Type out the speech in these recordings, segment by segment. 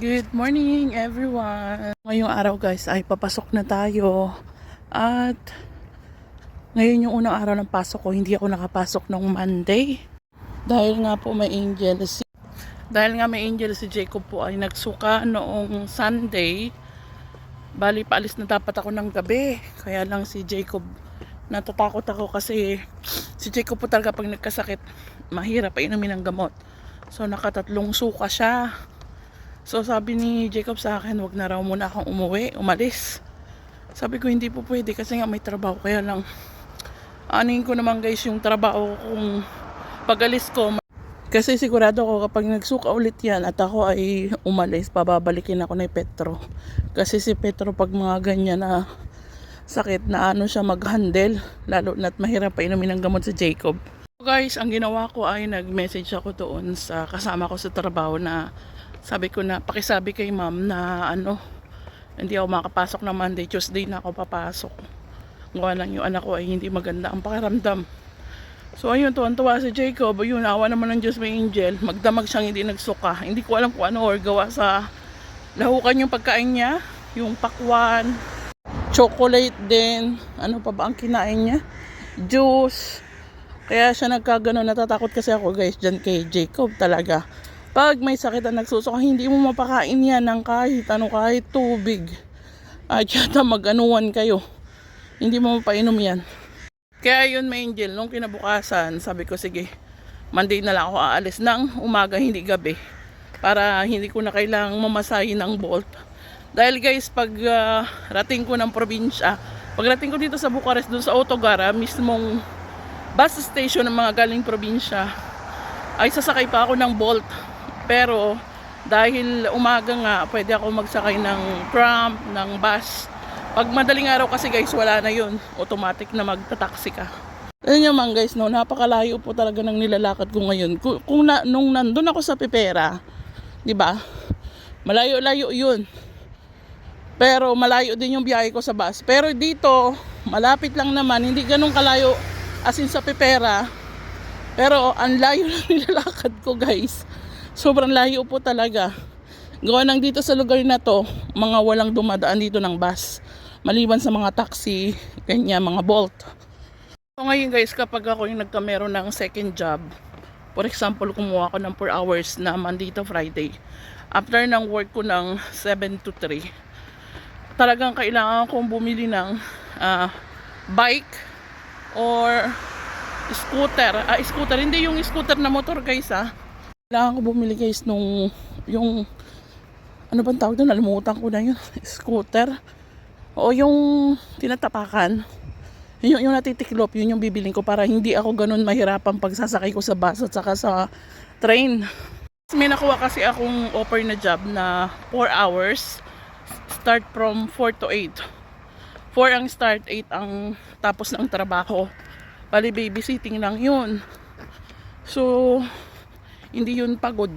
Good morning everyone! Ngayong araw guys ay papasok na tayo at ngayon yung unang araw ng pasok ko, hindi ako nakapasok nung Monday. Dahil nga po may angel si dahil nga may angel si Jacob po ay nagsuka noong Sunday. Bali paalis na dapat ako ng gabi. Kaya lang si Jacob natatakot ako kasi si Jacob po talaga pag nagkasakit mahirap pa inumin ng gamot. So nakatatlong suka siya. So sabi ni Jacob sa akin, wag na raw muna akong umuwi, umalis. Sabi ko hindi po pwede kasi nga may trabaho kaya lang anin ko naman guys yung trabaho kung pag-alis ko. Kasi sigurado ko kapag nagsuka ulit yan at ako ay umalis, pababalikin ako ni Petro. Kasi si Petro pag mga ganyan na sakit na ano siya mag-handle, lalo na't mahirap pa inumin ng gamot si Jacob. So guys, ang ginawa ko ay nag-message ako doon sa kasama ko sa trabaho na sabi ko na pakisabi kay ma'am na ano hindi ako makapasok na Monday, Tuesday na ako papasok. Gawa lang yung anak ko ay hindi maganda ang pakiramdam. So ayun, tuwan-tuwa si Jacob. Ayun, awa naman ng Diyos may angel. Magdamag siyang hindi nagsuka. Hindi ko alam kung ano or gawa sa lahukan yung pagkain niya. Yung pakwan, chocolate din. Ano pa ba ang kinain niya? Juice. Kaya siya nagkagano. Natatakot kasi ako guys dyan kay Jacob talaga. Pag may sakit na nagsusuka, hindi mo mapakain yan ng kahit ano, kahit tubig. At yata mag-anuan kayo. Hindi mo mapainom yan. Kaya yun, may angel, nung kinabukasan, sabi ko, sige, Monday na lang ako aalis ng umaga, hindi gabi. Para hindi ko na kailangang mamasahin ng Bolt. Dahil guys, pag ah, rating ko ng probinsya, pag rating ko dito sa Bucharest, dun sa Autogara, mismong bus station ng mga galing probinsya, ay sasakay pa ako ng Bolt. Pero dahil umaga nga, pwede ako magsakay ng tram, ng bus. Pag madaling araw kasi guys, wala na yun. Automatic na magta-taxi ka. Alam niyo man guys, no, napakalayo po talaga ng nilalakad ko ngayon. Kung, kung na, nung nandun ako sa Pipera, di ba? Malayo-layo yun. Pero malayo din yung biyahe ko sa bus. Pero dito, malapit lang naman, hindi ganun kalayo as in sa Pipera. Pero ang layo ng nilalakad ko guys. Sobrang layo po talaga. Gawa nang dito sa lugar na to, mga walang dumadaan dito ng bus. Maliban sa mga taxi, kanya mga bolt. So ngayon guys, kapag ako yung nagkamero ng second job, for example, kumuha ako ng 4 hours na Monday to Friday. After ng work ko ng 7 to 3, talagang kailangan kong bumili ng ah, bike or scooter. Ah, scooter. Hindi yung scooter na motor guys ah. Kailangan ko bumili guys nung yung ano bang tawag doon? Nalimutan ko na yun. Scooter. O yung tinatapakan. Yun yung, yung natitiklop, yun yung bibiling ko para hindi ako ganun mahirapan pag sasakay ko sa bus at saka sa train. May nakuha kasi akong offer na job na 4 hours. Start from 4 to 8. 4 ang start, 8 ang tapos ng trabaho. Bali babysitting lang yun. So, hindi yun pagod.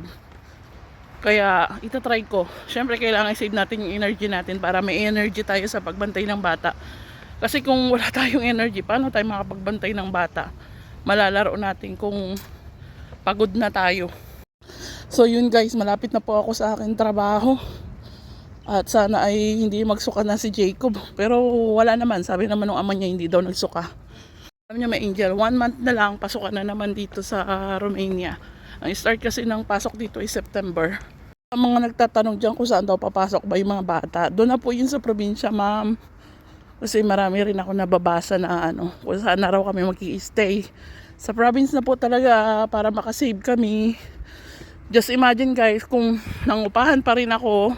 Kaya itatry ko. Siyempre kailangan save natin yung energy natin para may energy tayo sa pagbantay ng bata. Kasi kung wala tayong energy, paano tayo makapagbantay ng bata? Malalaro natin kung pagod na tayo. So yun guys, malapit na po ako sa akin trabaho. At sana ay hindi magsuka na si Jacob. Pero wala naman, sabi naman ng ama niya hindi daw nagsuka. Alam niya may angel, one month na lang, pasukan na naman dito sa Romania. Ang start kasi ng pasok dito ay September. Ang mga nagtatanong dyan kung saan daw papasok ba yung mga bata, doon na po yun sa probinsya, ma'am. Kasi marami rin ako nababasa na ano, kung saan na raw kami mag stay Sa province na po talaga para makasave kami. Just imagine guys, kung nangupahan pa rin ako,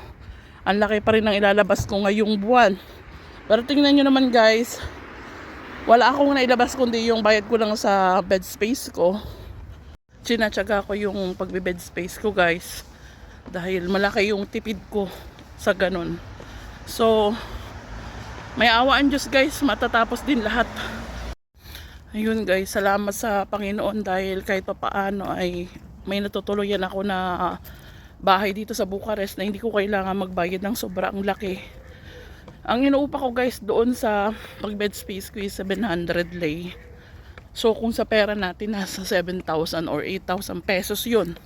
ang laki pa rin ng ilalabas ko ngayong buwan. Pero tingnan nyo naman guys, wala akong nailabas kundi yung bayad ko lang sa bed space ko. Sinatsaga ko yung pagbe-bed space ko guys. Dahil malaki yung tipid ko sa ganun. So, may awaan Diyos guys, matatapos din lahat. Ayun guys, salamat sa Panginoon dahil kahit papaano ay may natutuluyan ako na bahay dito sa Bucharest na hindi ko kailangan magbayad ng sobrang laki. Ang inuupa ko guys doon sa pag bed space ko is 700 lei. So kung sa pera natin nasa 7,000 or 8,000 pesos yun.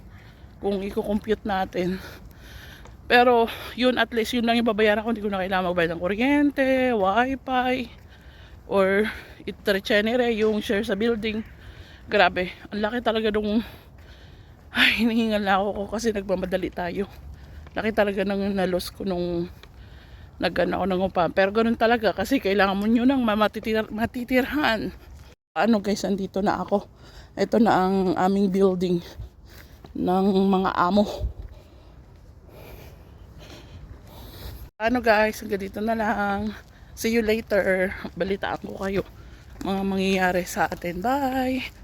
Kung i-compute natin. Pero yun at least yun lang yung babayaran ko. Hindi ko na kailangan magbayad ng kuryente, wifi, or itrechenere, yung share sa building. Grabe, ang laki talaga nung ay, hinihingal na ako ko kasi nagmamadali tayo. Laki talaga ng nalos ko nung nagano ako ng upahan. Pero ganun talaga kasi kailangan mo nyo nang matitir matitirhan. Ano guys, andito na ako. Ito na ang aming building ng mga amo. Ano guys, hanggang dito na lang. See you later. Balitaan ko kayo mga mangyayari sa atin. Bye!